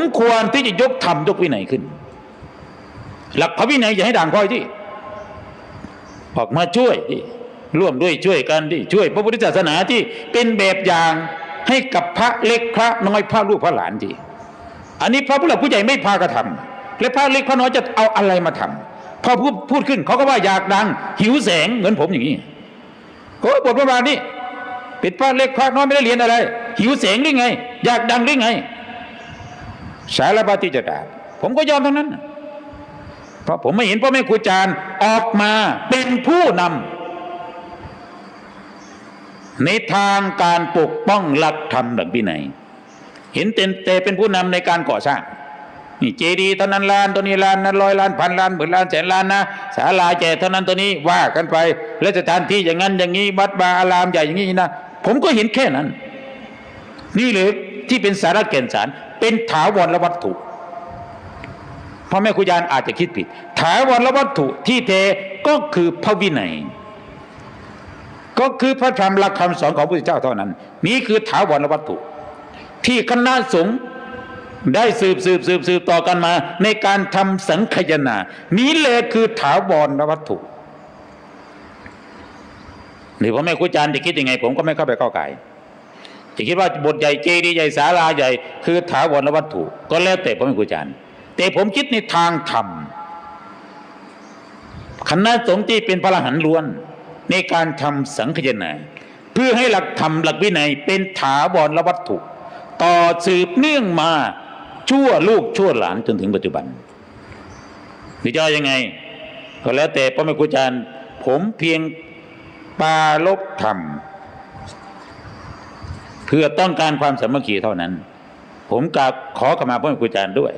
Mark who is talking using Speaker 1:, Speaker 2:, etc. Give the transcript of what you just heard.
Speaker 1: มควรที่จะยกธรรมยกวินัยขึ้น หลักพระวินัยอย่าให้ด่างพร้อยที่ออกมาช่วยที่ร่วมด้วยช่วยกันที่ช่วย พระพุทธศาสนาที่เป็นแบบอย่างให้กับพระเล็กพระน้อยพระลูกพระหลานที่อันนี้พระผู้หลักผู้ใหญ่ไม่พากระทำและพระเล็กพระน้อยจะเอาอะไรมาทำพอพูดพูดขึ้นเขาก็ว่าอยากดัง หิวแสงเหมือนผมอย่างนี้โอ้บทประมาณนี้ป็นพระเล็กพระน้อยไม่ได้เรียนอะไร หิวแสงหรือไง อยากดังหรือไง สารพัดที่จะด่าผมก็ยอมทั้งนั้น เพราะผมไม่เห็นพ่อแม่ครูอาจารย์ออกมาเป็นผู้นำในทางการปกป้องหลักธรรมหลักวินัยเห็นเต็นเตเป็นผู้นำในการก่อสร้างนี่เจดีย์เท่านั้นล้านตัวนี้ล้านนั้นร้อยล้านพันล้านหมื่นล้านแสนล้านนะศาลาแจกเท่านั้นตัวนี้ว่ากันไป และสถานที่อย่างนั้นอย่างนี้วัดบาอารามใหญ่อย่างนี้นะ ผมก็เห็นแค่นั้น นี่เลย ที่เป็นสาระแก่นสาร เป็นถาวรวัตถุพ่อแม่ครูยานอาจจะคิดผิด ถาวรวัตถุที่เทก็คือพระวินัย ก็คือพระธรรมหลักคำสอนของพระพุทธเจ้าเท่านั้น นี่คือถาวรวัตถุ ที่คณะสงฆ์ได้สืบสืบสืบสืบต่อกันมา ในการทำสังคยนา นี้เลยคือถาวรวัตถุหรือพ่อแม่ครูอาจารย์จะคิดยังไง ผมก็ไม่เข้าไปก้าวไก่ จะคิดว่าบทใหญ่เจดีย์ใหญ่ศาลาใหญ่ คือถาวรวัตถุ ก็แล้วแต่พ่อแม่ครูอาจารย์ แต่ผมคิดในทางธรรมคณะสงฆ์ที่เป็นพระหันล้วน ในการทำสังคยนาเพื่อให้หลักธรรมหลักวินัยเป็นถาวรวัตถุ ต่อสืบเนื่องมาชั่วลูกชั่วหลานจนถึงปัจจุบันหรือจะเอายังไง ก็แล้วแต่พ่อแม่ครูอาจารย์ ผมเพียงปาลบธรรม เพื่อต้องการความสามัคคีเท่านั้น ผมกราบขอขมาพ่อครูอาจารย์ด้วย